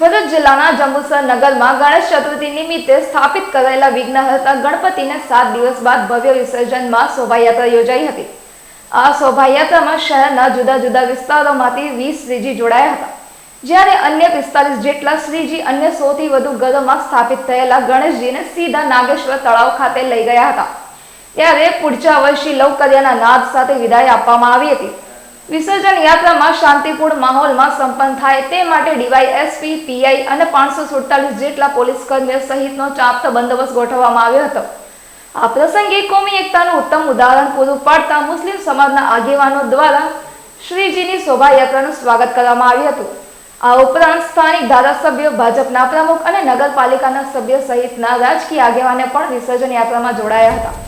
ભરૂચ જિલ્લાના જંબુસર નગરમાં ગણેશ ચતુર્થી નિમિત્તે સ્થાપિત કરાયેલા વિઘ્નહર્તા ગણપતિને સાત દિવસ બાદ ભવ્ય વિસર્જનમાં શોભાયાત્રા યોજાઈ હતી. આ શોભાયાત્રામાં શહેરના જુદા જુદા વિસ્તારોમાંથી વીસ શ્રીજી જોડાયા હતા. જ્યારે અન્ય પિસ્તાલીસ જેટલા શ્રીજી અન્ય સૌથી વધુ ઘરોમાં સ્થાપિત થયેલા ગણેશજીને સીધા નાગેશ્વર તળાવ ખાતે લઈ ગયા હતા. ત્યારે પૂડચા વર્ષી લવકર્યાના નાદ સાથે વિદાય આપવામાં આવી હતી. વિસર્જન યાત્રામાં શાંતિપૂર્ણ માહોલમાં સંપન્ન થાય તે માટે ડીવાયએસપી, પીઆઈ અને પાંચસો સુડતાલીસ જેટલા પોલીસ કર્મીઓ સહિતનો ચાંપતો બંદોબસ્ત ગોઠવવામાં આવ્યો હતો. આ પ્રસંગે કોમી એકતાનું ઉત્તમ ઉદાહરણ પૂરું પાડતા મુસ્લિમ સમાજના આગેવાનો દ્વારા શ્રીજીની શોભાયાત્રાનું સ્વાગત કરવામાં આવ્યું હતું. આ ઉપરાંત સ્થાનિક ધારાસભ્યો, ભાજપના પ્રમુખ અને નગરપાલિકાના સભ્યો સહિતના રાજકીય આગેવાને પણ વિસર્જન યાત્રામાં જોડાયા હતા.